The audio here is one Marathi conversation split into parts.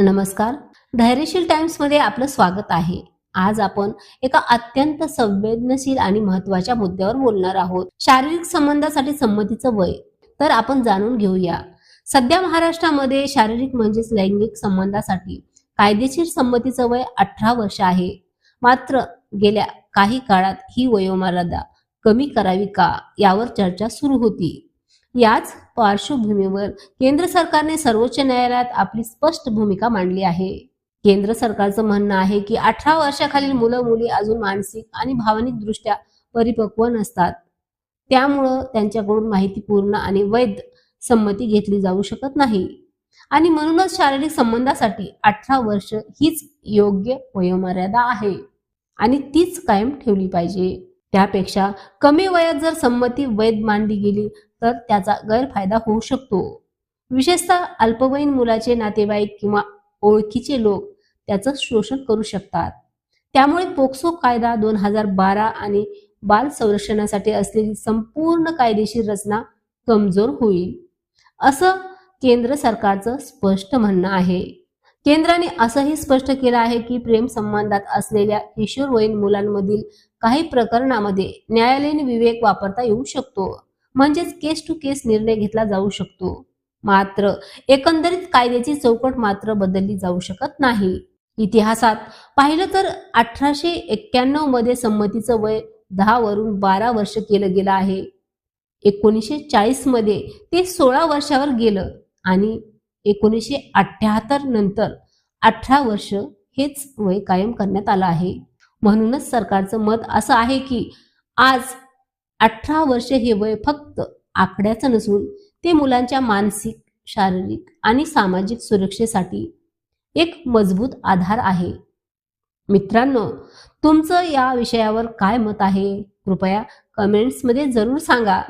नमस्कार. धैर्यशील टाइम्समध्ये आपलं स्वागत आहे. आज आपण एका अत्यंत संवेदनशील आणि महत्त्वाच्या मुद्द्यावर बोलणार आहोत. शारीरिक संबंधासाठी संमतीचं वय. तर आपण जाणून घेऊया. सध्या महाराष्ट्रामध्ये शारीरिक म्हणजेच लैंगिक संबंधासाठी कायदेशीर संमतीचं वय अठरा वर्ष आहे. मात्र गेल्या काही काळात ही वयोमर्यादा कमी करावी का यावर चर्चा सुरू होती. याच पार्श्वभूमीवर केंद्र सरकारने सर्वोच्च न्यायालयात आपली स्पष्ट भूमिका मांडली आहे. केंद्र सरकारचं म्हणणं आहे की अठरा वर्षाखालील मुलं मुली अजून मानसिक आणि भावनिक दृष्ट्या परिपक्व नसतात. त्यामुळं त्यांच्याकडून माहितीपूर्ण आणि वैध संमती घेतली जाऊ शकत नाही. आणि म्हणूनच शारीरिक संबंधासाठी अठरा वर्ष हीच योग्य वयोमर्यादा आहे. आणि तीच कायम ठेवली पाहिजे. त्यापेक्षा कमी वयात जर संमती वैध मानली गेली तर त्याचा गैरफायदा होऊ शकतो. विशेषतः अल्पवयीन मुलाचे नातेवाईक किंवा ओळखीचे लोक त्याचं शोषण करू शकतात. त्यामुळे पोक्सो कायदा दोन हजार बारा आणि बाल संरक्षणासाठी असलेली संपूर्ण कायदेशीर रचना कमजोर होईल असं केंद्र सरकारचं स्पष्ट म्हणणं आहे. केंद्राने असंही स्पष्ट केलं आहे की प्रेम संबंधात असलेल्या किशोरवयीन मुलांमधील काही प्रकरणामध्ये न्यायालयीन विवेक वापरता येऊ शकतो. म्हणजेच केस टू केस निर्णय घेतला जाऊ शकतो. मात्र एकंदरीत कायद्याची चौकट मात्र बदलली जाऊ शकत नाही. इतिहासात पाहिलं तर अठराशे एक्क्याण्णवमध्ये संमतीचं वय दहा वरून बारा वर्ष केलं गेलं आहे. एकोणीसशे चाळीसमध्ये ते सोळा वर्षावर गेलं आणि एकोणीसशे अठ्याहत्तर नंतर अठरा वर्ष हेच वय कायम करण्यात आलं आहे. म्हणूनच सरकारचं मत असं आहे की आज अठरा वर्ष हे वय फक्त आकड्याचं नसून ते मुलांच्या मानसिक शारीरिक आणि सामाजिक सुरक्षेसाठी एक मजबूत आधार आहे. मित्रांनो तुमचं या विषयावर काय मत आहे? कृपया कमेंट्समध्ये जरूर सांगा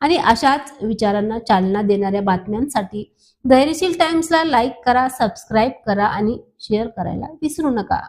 आणि अशाच विचारांना चालना देणाऱ्या बातम्यांसाठी धैर्यशील टाइम्सला लाईक करा सबस्क्राईब करा आणि शेअर करायला विसरू नका.